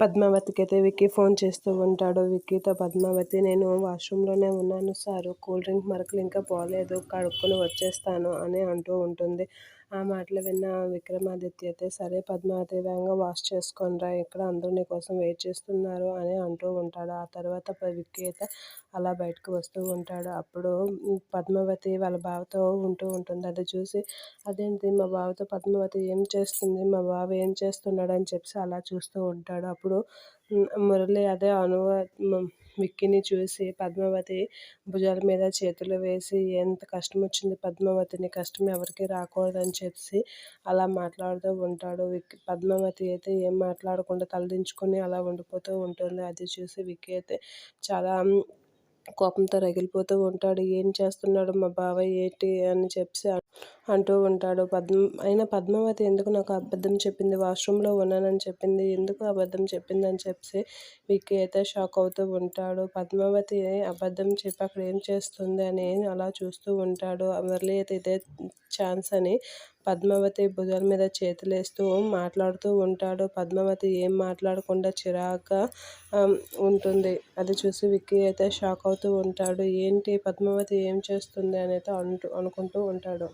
పద్మావతికి అయితే విక్కీ ఫోన్ చేస్తూ ఉంటాడు. విక్కీతో పద్మావతి నేను వాష్రూమ్లోనే ఉన్నాను సారు. కూల్ డ్రింక్ మరకలు ఇంకా పోలేదు. కడుక్కొని వచ్చేస్తాను అని అంటూ ఉంటుంది. ఆ మాటలు విన్న విక్రమాదిత్య అయితే సరే పద్మావతి వేగంగా వాష్ చేసుకొనిరా ఇక్కడ అందరూ నీ కోసం వెయిట్ చేస్తున్నారు అని అంటూ ఉంటాడు. ఆ తర్వాత విక్కీ అయితే అలా బయటకు వస్తూ ఉంటాడు. అప్పుడు పద్మావతి వాళ్ళ బావతో ఉంటూ ఉంటుంది. అది చూసి అదేంటి మా బావతో పద్మావతి ఏం చేస్తుంది? మా బావ ఏం చేస్తున్నాడు? అని చెప్పి అలా చూస్తూ ఉంటాడు. అప్పుడు మురళి అదే అనువ విక్కీని చూసి పద్మావతి భుజాల మీద చేతులు వేసి ఎంత కష్టం వచ్చింది పద్మావతిని కష్టం ఎవరికి రాకూడదని చెప్పి అలా మాట్లాడుతూ ఉంటాడు విక్కీ. పద్మావతి అయితే ఏం మాట్లాడకుండా తలదించుకొని అలా ఉండిపోతూ ఉంటుంది. అది చూసి విక్కీ అయితే చాలా కోపంతో రగిలిపోతూ ఉంటాడు. ఏం చేస్తున్నాడు మా బాబాయ్ ఏంటి? అని చెప్పి అంటూ ఉంటాడు. పద్మ అయినా పద్మావతి ఎందుకు నాకు అబద్ధం చెప్పింది? వాష్రూమ్లో ఉన్నానని చెప్పింది. ఎందుకు అబద్ధం చెప్పింది అని చెప్పి విక్కీ అయితే షాక్ అవుతూ ఉంటాడు. పద్మావతి అబద్ధం చెప్పి అక్కడ ఏం చేస్తుంది అని అలా చూస్తూ ఉంటాడు. మురళి అయితే ఇదే ఛాన్స్ అని పద్మావతి భుజాల మీద చేతులేస్తూ మాట్లాడుతూ ఉంటాడు. పద్మావతి ఏం మాట్లాడకుండా చిరాగ్గా ఉంటుంది. అది చూసి విక్కీ అయితే షాక్ అవుతూ ఉంటాడు. ఏంటి పద్మావతి ఏం చేస్తుంది అని అయితే అంటూ అనుకుంటూ ఉంటాడు.